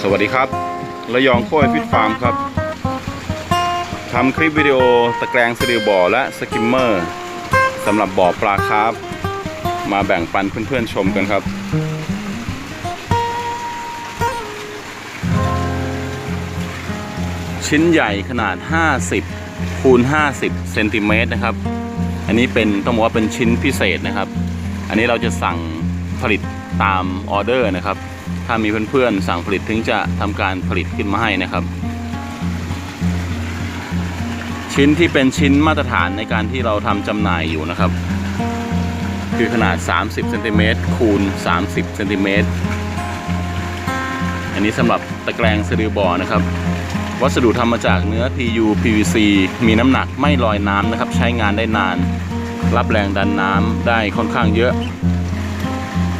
สวัสดีครับ ระยองโค้ยฟิตฟาร์มครับทำคลิปวิดีโอตะแกรงสะดือบ่อและสกิมเมอร์สำหรับบ่อปลาคาร์ฟมาแบ่งปันเพื่อนๆชมกันครับ ชิ้นใหญ่ขนาด 50คูณ50เซนติเมตรนะครับ อันนี้เป็นต้องบอกว่าเป็นชิ้นพิเศษนะครับ อันนี้เราจะสั่งผลิตตามออเดอร์นะครับ ถ้ามีเพื่อนๆสั่งผลิตถึงจะทำการผลิตขึ้นมาให้นะครับ ชิ้นที่เป็นชิ้นมาตรฐานในการที่เราทำจำหน่ายอยู่นะครับ คือขนาด 30เซนติเมตรคูณ 30เซนติเมตรอันนี้สำหรับตะแกรงสะดือบอนะครับวัสดุทำมาจากเนื้อ PU PVC มีน้ำหนักไม่ลอยน้ำนะครับ ใช้งานได้นาน รับแรงดันน้ำได้ค่อนข้างเยอะ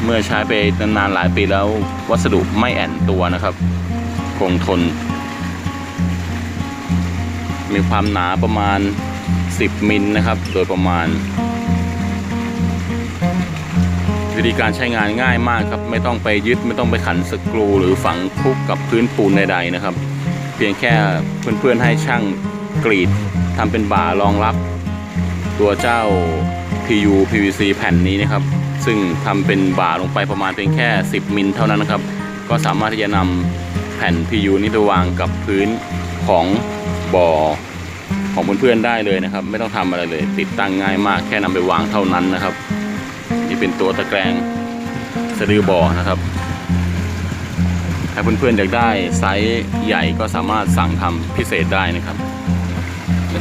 เมื่อใช้ไปนานๆหลายปีแล้ววัสดุไม่แอนตัวนะครับ คงทน มีความหนาประมาณ 10 มิลนะครับ โดยประมาณ วิธีการใช้งานง่ายมากครับ ไม่ต้องไปยึดไม่ต้องไปขันสกรูหรือฝังคลุกกับพื้นปูนใดๆนะครับ เพียงแค่เพื่อนๆให้ช่างกรีดทำเป็นบ่ารองรับ ตัวเจ้า PU PVC แผ่นนี้นะครับ ซึ่งทำเป็นบ่าลงไปประมาณเพียงแค่ 10 มิลเท่านั้นนะครับ ก็สามารถที่จะนำแผ่น PU นี้ไปวางกับพื้นของบ่อของเพื่อนๆได้เลยนะครับ ไม่ต้องทำอะไรเลย ติดตั้งง่ายมากแค่นำไปวางเท่านั้นนะครับ นี่เป็นตัวตะแกรงสะดือบ่อนะครับถ้าเพื่อนๆอยากได้ไซส์ใหญ่ก็สามารถสั่งทำพิเศษได้นะครับ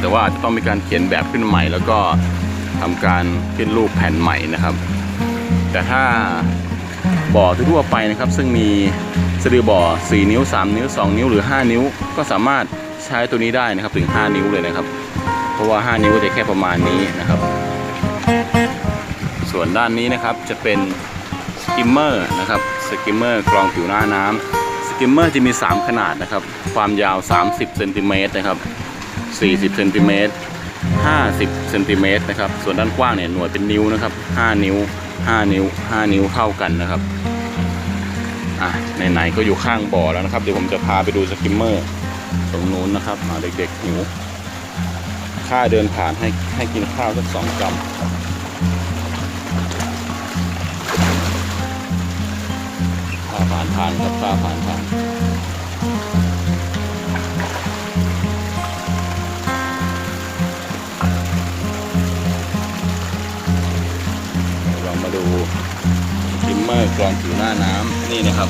แต่ว่าจะต้องมีการเขียนแบบขึ้นใหม่ แล้วก็ทำการขึ้นรูปแผ่นใหม่นะครับ แต่ถ้าบ่อทั่วไปนะครับ ซึ่งมีสะดือบ่อ 4 นิ้ว 3 นิ้ว 2 นิ้วหรือ 5 นิ้ว ก็สามารถใช้ตัวนี้ได้นะครับถึง 5 นิ้วเลยนะครับ เพราะว่า 5 นิ้วจะแค่ประมาณนี้นะครับ ส่วนด้านนี้นะครับจะเป็นสกิมเมอร์นะครับสกิมเมอร์กรองผิวหน้าน้ำสกิมเมอร์จะมี 3 ขนาดนะครับ ความยาว 30เซนติเมตรนะครับ 40เซนติเมตร50เซนติเมตรนะครับ ส่วนด้านกว้างเนี่ยหน่วยเป็นนิ้วนะครับ 5 นิ้ว 5 นิ้ว 5 นิ้วเท่ากันนะครับอะไหนๆก็อยู่ข้างบ่อแล้วนะครับ เดี๋ยวผมจะพาไปดูสกิมเมอร์ตรงนู้นนะครับมาเด็กๆหิวข้าเดินผ่านให้ให้กินข้าวสักสองกรัมค่าผ่านทานครับค่าผ่านผ่าน กรองผิวหน้าน้ำนี่นะครับ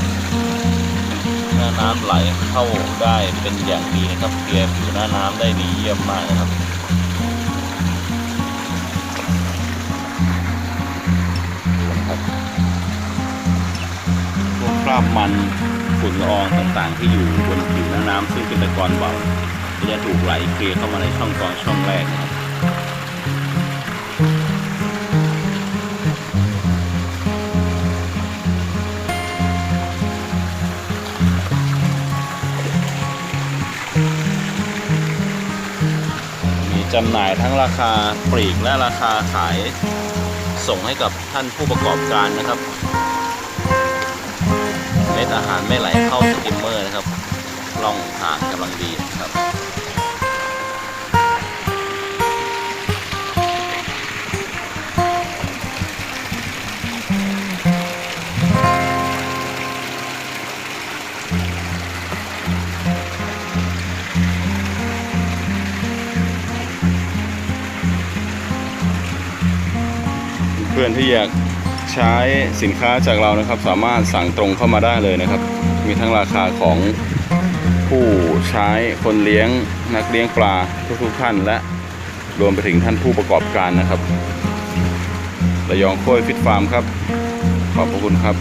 หน้าน้ำไหลเข้าได้เป็นอย่างดีนะครับเคลียร์ผิวหน้าน้ำได้ดีเยี่ยมมากนะครับพวกคราบมันฝุ่นละอองต่างๆ ที่อยู่บนผิวหน้าน้ำซึ่งเป็นตะกอนเบาจะถูกไหลเคลียร์เข้ามาในช่องกรองช่องแรกนะครับ จำหน่ายทั้งราคาปลีกและราคาขายส่งให้กับท่านผู้ประกอบการนะครับเม็ดอาหารไม่ไหลเข้าสกิมเมอร์นะครับล่องหางกำลังดีนะครับ เพื่อนที่อยากใช้สินค้าจากเรานะครับ สามารถสั่งตรงเข้ามาได้เลยนะครับ มีทั้งราคาของผู้ใช้คนเลี้ยงนักเลี้ยงปลาทุกๆท่าน และรวมไปถึงท่านผู้ประกอบการนะครับระยองโค้ยฟิตฟาร์มครับ ขอบพระคุณครับ